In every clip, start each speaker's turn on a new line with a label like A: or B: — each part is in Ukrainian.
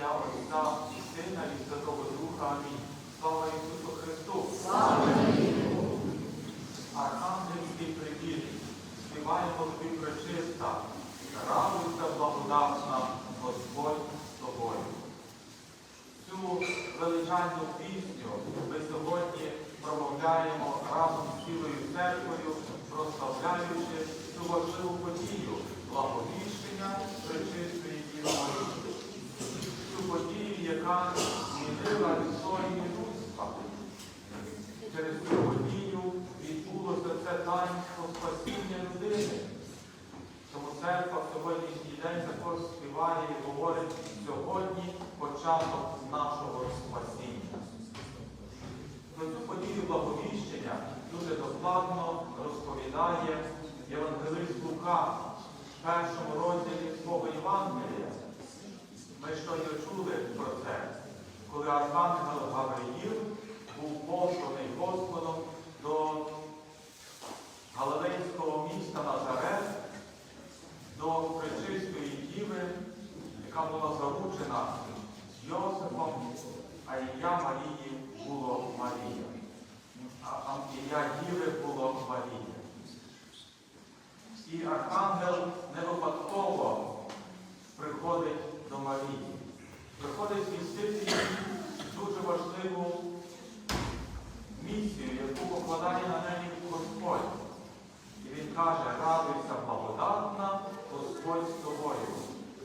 A: ім'я Отця і Сина і Святого Духа. Амінь. Слава Ісусу Христу! Архангельський привіт, співаємо тобі пречиста, радуйся благодатна, Господь з тобою. Цю величальну пісню ми сьогодні промовляємо разом з цілою церквою, прославляючи цю важливу подію благовіщення пречистої Діви Марії. Цю подію, яка змінила історію людства. Через цю подію відбулося це таїнство спасіння людини. Тому церква в сьогоднішній день також співає і говорить сьогодні початок нашого спасіння. Про цю подію благовіщення дуже докладно розповідає Євангелист Лука в першому розділі свого Євангелія. Ми щойно чули про це, коли Архангел Гавриїл був посланий Господом до Галилейського міста Назарет, до Пречистої Діви, яка була заручена Йосифом, а ім'я Марії було Марія. А ім'я Діви було Марія. І Архангел не випадково приходить до Марії. Приходить звістити їй дуже важливу місію, яку покладає на неї Господь. І він каже, радуйся благодатна, Господь з тобою,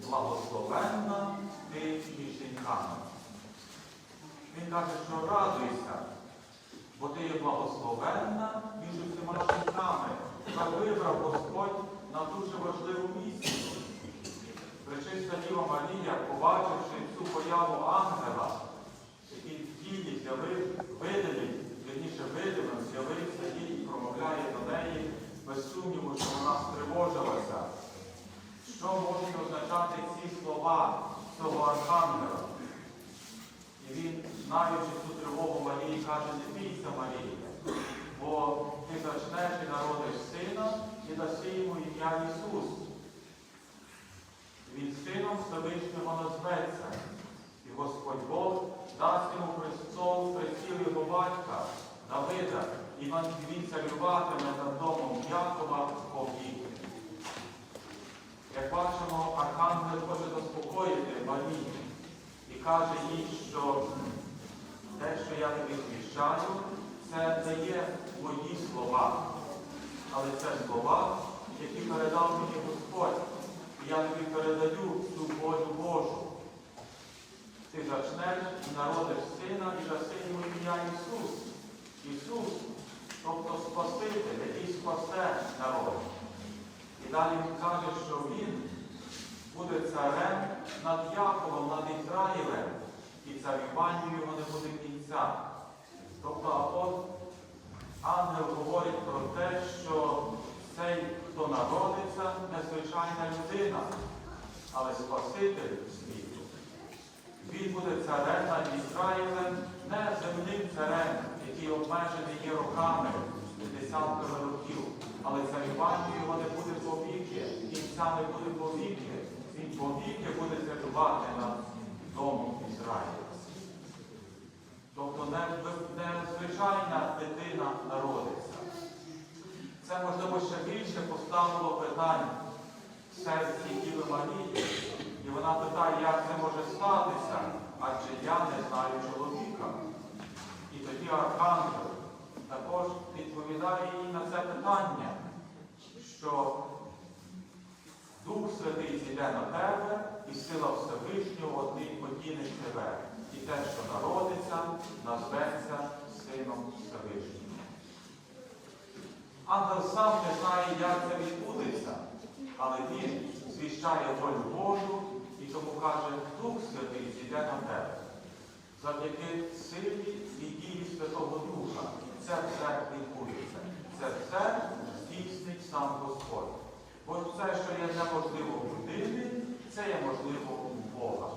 A: благословенна ти між жінками. Він каже, що радуйся, бо ти є благословенна між усіма жінками. Та вибрав Господь на дуже важливу місію. Пречиста Діва Марія, побачивши цю появу ангела, який в тілі з'явив, видимий, вірніше видимим, з'явився їй і промовляє до неї, без сумніву, що вона стривожилася. Що можуть означати ці слова цього архангела? Він, знаючи цю тривогу Марії, каже, не бійся Марії, бо ти зачнеш і народиш сина і даси йому ім'я Ісус. Він сином Всевишнього назветься, і Господь Бог дасть йому престол, престіл його батька, Давида, і він царюватиме над домом Якова повіки. Як бачимо, Архангел хоче заспокоїти Марію і каже їй, тобі це не є мої слова, але це слова, які передав мені Господь. І я тобі передаю цю волю Божу. Ти зачнеш і народиш сина і даси йому ім'я Ісус. Ісус, тобто Спаситель, який спасе народ. І далі він каже, що Він буде царем над Яковом, над Ізраїлем, і царюванню його не буде кінця. Тобто апостол ангел говорить про те, що цей, хто народиться, незвичайна людина, але Спаситель світу. Він буде царем над Ізраїлем, не земним царем, який обмежений є роками, десятками років, але царювання його не буде повіки, кінця не буде повіки. Він повіки буде царювати над домом Ізраїля. Тобто незвичайна дитина народиться. Це, можливо, ще більше поставило питань в серці Діви Марії. І вона питає, як це може статися, адже я не знаю чоловіка. І тоді Архангел також відповідає їй на це питання, що Дух Святий зійде на тебе, і сила Всевишнього одінить тебе. І те, що народиться, назветься Сином Всевишнім. Ангел сам не знає, як це відбудеться, але він звіщає волю Божу і тому каже, Дух Святий зійде на тебе. Завдяки силі і дії Святого Духа. Це все відбудеться. Це все здійснить сам Господь. Бо все, що є неможливо в людини, це є можливо у Бога.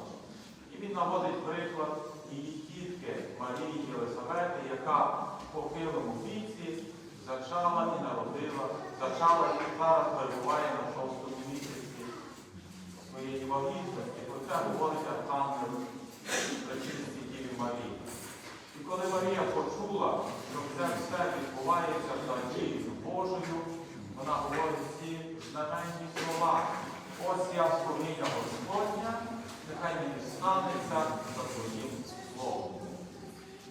A: І він наводить приклад її тітки Марії Єлисавети, яка в похилому віці зачала і народила, зачала і зараз перебуває на шостому місяці своєї вагітності. Про це говорить Архангел Пречистій Діві Марії. І коли Марія почула, що це все відбувається за дією Божою, вона говорить ці знаменні слова. Ось я сповнення Господня, нехай мені станеться за твоїм словом.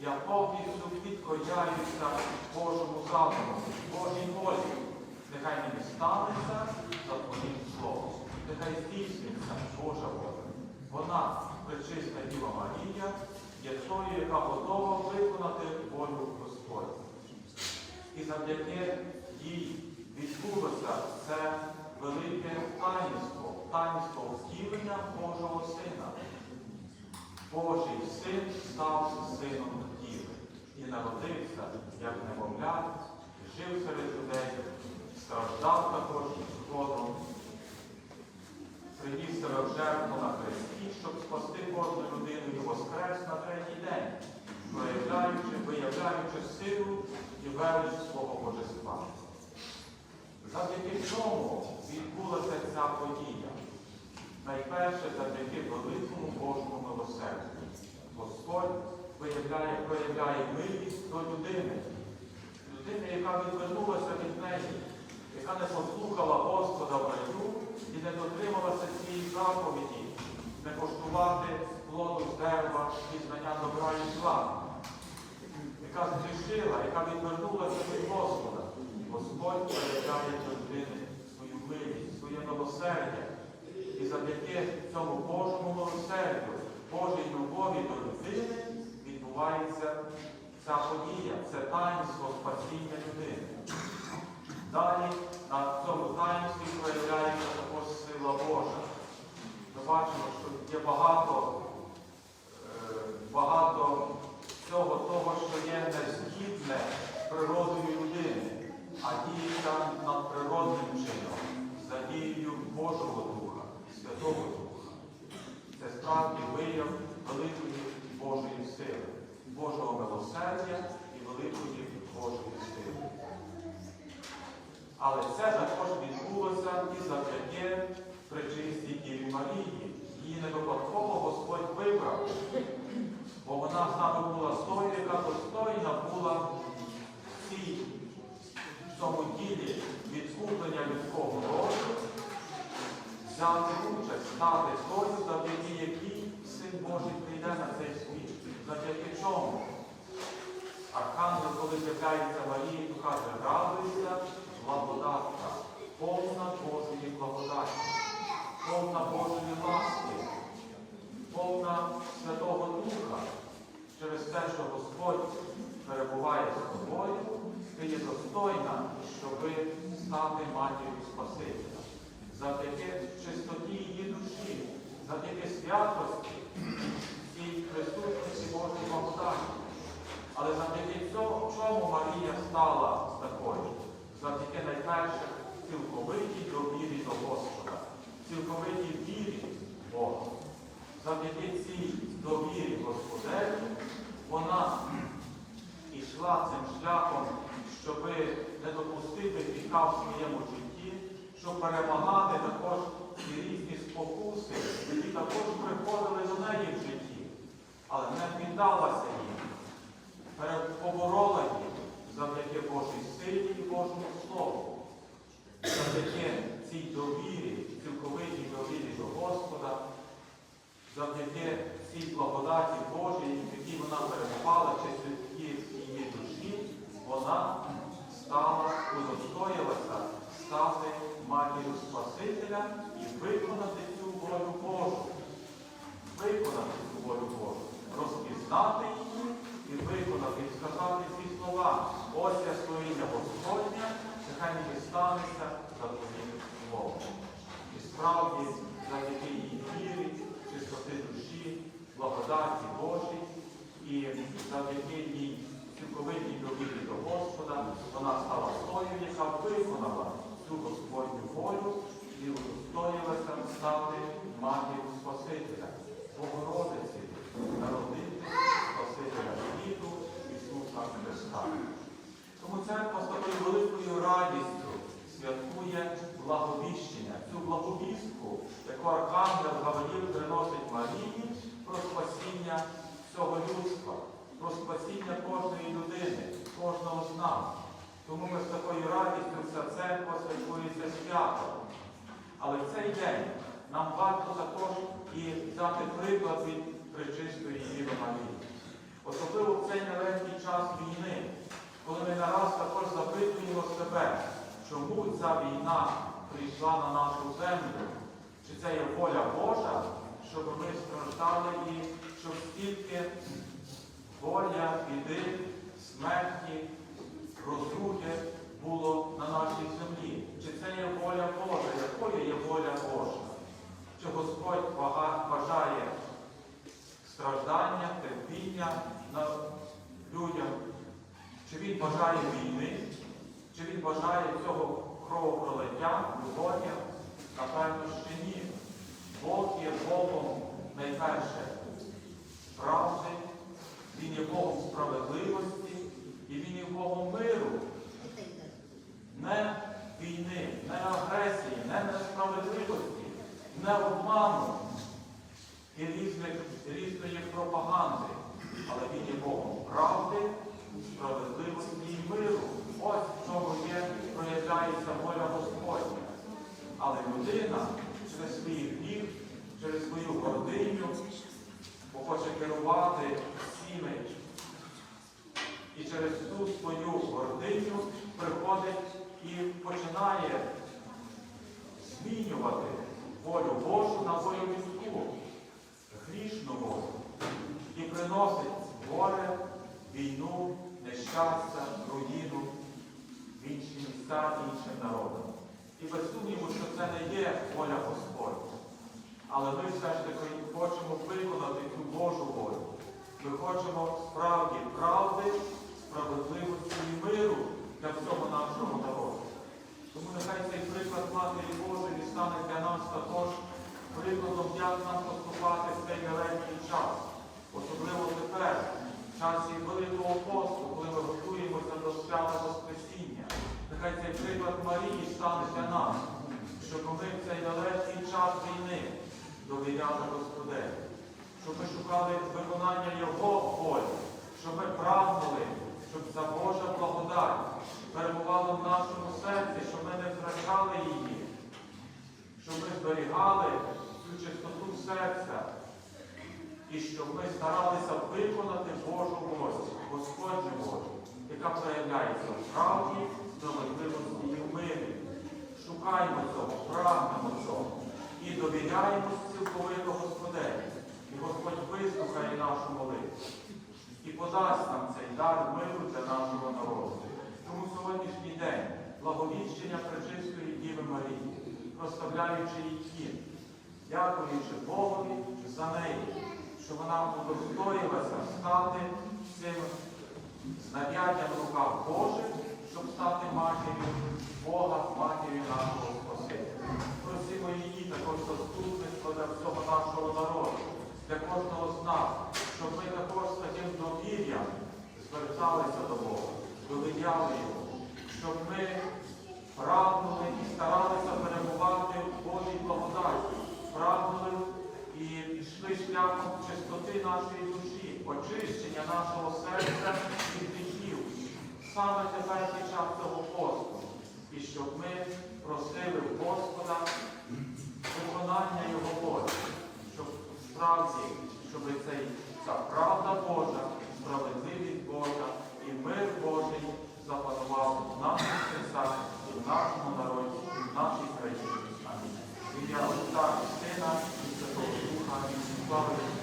A: Я повністю підкоряюся Божому задуму, Божій волі. Нехай мені станеться за твоїм словом. Нехай здійсниться Божа воля. Вона, пречиста Діва Марія, є тою, яка готова виконати волю Господню. І завдяки їй відбулося це велике таїнство, таїнство втілення Божого Сина. Божий син став сином в тілі і народився, як немовля, жив серед людей, страждав також згодом, приніс себе в жертву на хресті, щоб спасти кожну людину і воскрес на третій день, проявляючи, виявляючи силу і велич свого божества. Завдяки чому відбулася ця подія? Найперше завдяки великому Божому милосердю. Господь виявляє, проявляє милість до людини, людини, яка відвернулася від неї, яка не послухала Господа в раю і не дотрималася цієї заповіді, не коштувати плоду з дерева і знання добра і зла, яка згрішила, яка відвернулася від Господа. Господь проявляє до людини свою милість, своє милосердя. І завдяки цьому Божому милосердю, Божій любові до людини відбувається ця подія, це таїнство спасіння людини. Далі на цьому таїнстві проявляється також сила Божа. Ми бачимо, що є багато, е, багато всього того, що є незгідне з природою людини, а діється надприродним чином, за дією Божого Духа і Святого Духа. Це справді вияв великої Божої сили, Божого милосердя і великої Божої сили. Але це також відбулося і завдяки причистій Діві Марії. Її не випадково Господь вибрав, бо вона саме була з яка достойна була цій взяти участь, стати тою, завдяки якій Син Божий прийде на цей світ. Завдяки чому? Архангел, коли з'являється Марії, то каже, радуйся, благодатна, повна Божої благодаті, повна Божої ласки, повна Святого Духа. Через те, що Господь перебуває з тобою, ти є достойна, щоби стати матір'ю Спасителя. Завдяки чистоті її душі, завдяки святості і присутності Божої благодаті. Але завдяки цьому, чому Марія стала такою? Завдяки найперше цілковитій довірі до Господа, цілковитій вірі в Бога. Завдяки цій довірі Господеві вона йшла цим шляхом, щоб не допустити гріха в своєму житті, щоб перемагати також і різні спокуси, які також приходили до неї в житті, але не піддалася їм. Поборола їх завдяки Божій силі і Божому Слову, завдяки цій довірі, цілковитій довірі до Господа, завдяки цій благодаті Божій, в якій вона перебувала через її душі, вона стала, удостоїлася стати матір'ю Спасителя і виконати цю волю Божу. Виконати цю волю Божу, розпізнати її і виконати, і сказати ці слова. Ось я стоїть Господня, станеться за твоїм словом. І справді, завдяки її вірі, чистоти душі, благодаті Божій, і завдяки їй цілковитій довірі до Господа, вона стала тою, яка виконала цю Господню волю і удостоїлася стати матір'ю Спасителя, Богородиці, народити Спасителя світу Ісуса Христа. Тому церква з такою великою радістю святкує благовіщення, цю благовістку, яку Архангел Гавриїл приносить Марії про спасіння всього людства. про спасіння кожної людини, кожного з нас. Тому ми з такою радістю вся церква святкується свято. Але в цей день нам варто також і взяти приклад від Пречистої Діви Марії. Особливо в цей нелегкий час війни, коли ми нараз також запитуємо себе, чому ця війна прийшла на нашу землю, чи це є воля Божа, щоб ми страждали і щоб стільки горя, біди, смерті, розрухи було на нашій землі. Чи це є воля Божа? Якою є воля Божа? Чи Господь бажає страждання, терпіння на людям? Чи Він бажає війни? Чи Він бажає цього кровопролиття, любов'я? Напевно, ще ні. Бог є Богом найперше правди, Він є Богом справедливості і Він є Богом миру. Не війни, не агресії, не несправедливості, не обману і різних, різної пропаганди. Але він є Богом правди, справедливості і миру. Ось в чому є, проявляється воля Господня. Але людина через свій гнів, через свою гординю, бо хоче керувати всіми і через ту свою гординю приходить і починає змінювати волю Божу на волю людську, грішну волю, і приносить горе, війну, нещастя, руїну в інші місця іншим народам. І без сумніву, що це не є воля Господня. Але ми все ж таки хочемо виконати цю Божу волю. Ми хочемо справді правди, справедливості і миру для всього нашого народу. Тому нехай цей приклад Матері Божої стане для нас також прикладом, як нам поступати в цей нелегкий час. Особливо тепер, в часі Великого посту, коли ми готуємося до свята Воскресіння. Нехай цей приклад Марії стане для нас, щоб ми в цей нелегкий час війни довіряли Господеві, щоб ми шукали виконання Його волі, щоб ми прагнули, щоб ця Божа благодать перебувала в нашому серці, щоб ми не втрачали її, щоб ми зберігали цю чистоту серця і щоб ми старалися виконати Божу волю, Господню волю, яка проявляється в правді, справедливості і в мирі. Шукаймо цього, прагнемо цього і довіряємо цілковито Господеві. І Господь вислухає нашу молитву і подасть нам цей дар миру для нашого народу. Тому сьогоднішній день, благовіщення Пречистої Діви Марії, проставляючи її дякуючи Богові за неї, що вона удостоїлася стати цим знаряддям в руках Божих, щоб стати матір'ю Бога, матір'ю нашого Спасителя. Просимо її також заступництво для всього нашого народу, для кожного з нас, щоб ми також з таким довір'ям зверталися до Бога, довіряли Його, щоб ми прагнули і старалися перебувати в Божій благодаті, прагнули і йшли шляхом чистоти нашої душі, очищення нашого серця від гріхів, саме тепер під час цього посту, і щоб ми просили Господа виконання Його волі, щоб справді, щоб цей, та правда Божа, справедливість Божа і мир Божий запанував в наших серцях, і в нашому народі, і в нашій країні. Амінь. Ім'я Отця Сина і Святого Духа, і слава.